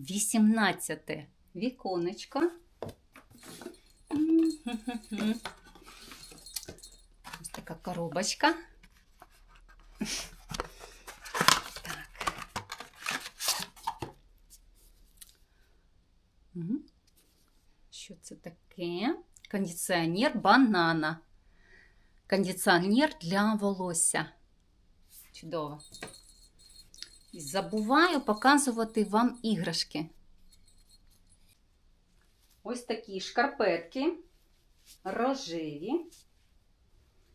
18 віконечко. Ось така коробочка. Так. Що це таке? Кондиціонер банана. Кондиціонер для волосся. Чудово. І забуваю показувати вам іграшки. Ось такі шкарпетки, рожеві,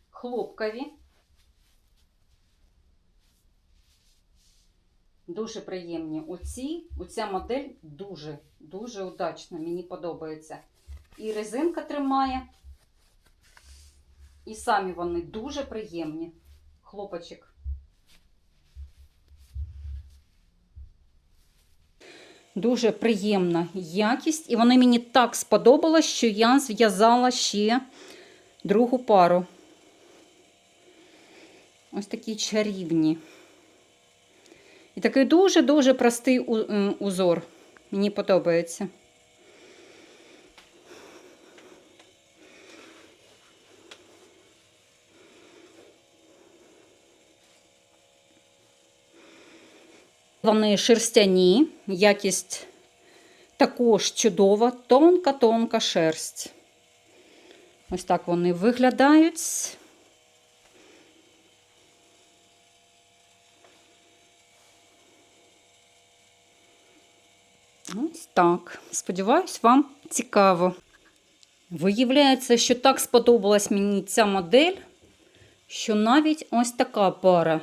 хлопкові. Дуже приємні. Оці, оця модель дуже, дуже удачна. Мені подобається. І резинка тримає. І самі вони дуже приємні. Хлопочок. Дуже приємна якість, і вони мені так сподобалось, що я зв'язала ще другу пару. Ось такі чарівні. І такий дуже-дуже простий узор. Мені подобається. Вони шерстяні, якість також чудова, тонка-тонка шерсть. Ось так вони виглядають. Ось так. Сподіваюсь, вам цікаво. Виявляється, що так сподобалась мені ця модель, що навіть ось така пара.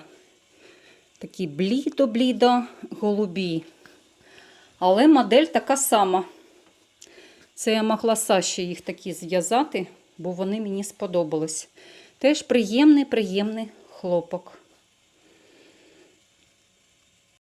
Такі блідо-блідо голубі. Але модель така сама. Це я могла Саші їх такі зв'язати, бо вони мені сподобались. Теж приємний, приємний хлопок.